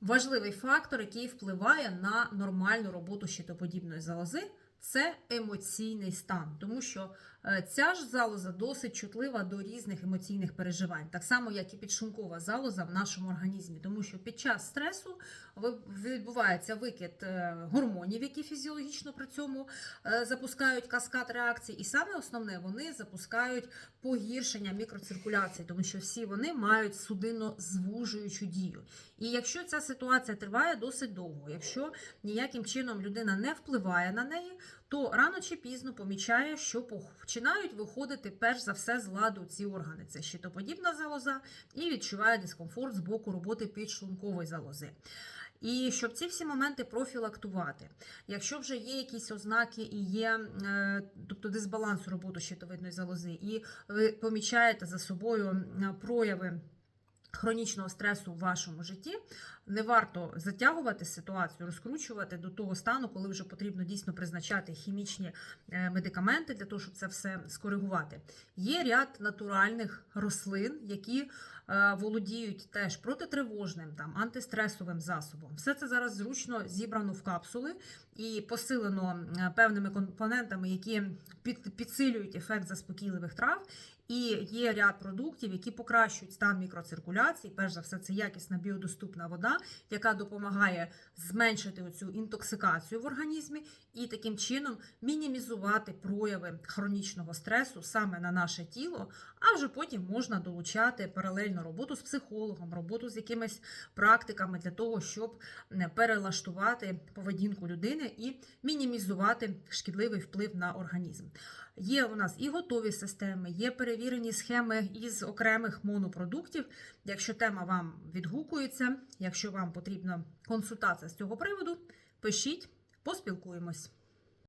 Важливий фактор, який впливає на нормальну роботу щитоподібної залози, це емоційний стан, тому що е, ця ж залоза досить чутлива до різних емоційних переживань, так само як і підшлункова залоза в нашому організмі, тому що під час стресу відбувається викид е, гормонів, які фізіологічно при цьому е, запускають каскад реакцій, і саме основне вони запускають погіршення мікроциркуляції, тому що всі вони мають судинно звужуючу дію. І якщо ця ситуація триває досить довго, якщо ніяким чином людина не впливає на неї, то рано чи пізно помічає, що починають виходити перш за все з ладу ці органи. Це щитоподібна залоза і відчуває дискомфорт з боку роботи підшлункової залози. І щоб ці всі моменти профілактувати, якщо вже є якісь ознаки і є е, тобто дисбаланс роботи щитовидної залози, і ви помічаєте за собою прояви хронічного стресу в вашому житті, не варто затягувати ситуацію, розкручувати до того стану, коли вже потрібно дійсно призначати хімічні е, медикаменти для того, щоб це все скоригувати. Є ряд натуральних рослин, які е, володіють теж протитривожним, там антистресовим засобом. Все це зараз зручно зібрано в капсули і посилено е, певними компонентами, які під, підсилюють ефект заспокійливих трав. І є ряд продуктів, які покращують стан мікроциркуляції. Перш за все, це якісна біодоступна вода, яка допомагає зменшити оцю інтоксикацію в організмі і таким чином мінімізувати прояви хронічного стресу саме на наше тіло. А вже потім можна долучати паралельно роботу з психологом, роботу з якимись практиками для того, щоб не перелаштувати поведінку людини і мінімізувати шкідливий вплив на організм. Є у нас і готові системи, є перевірені схеми із окремих монопродуктів. Якщо тема вам відгукується, якщо вам потрібна консультація з цього приводу, пишіть, поспілкуємось.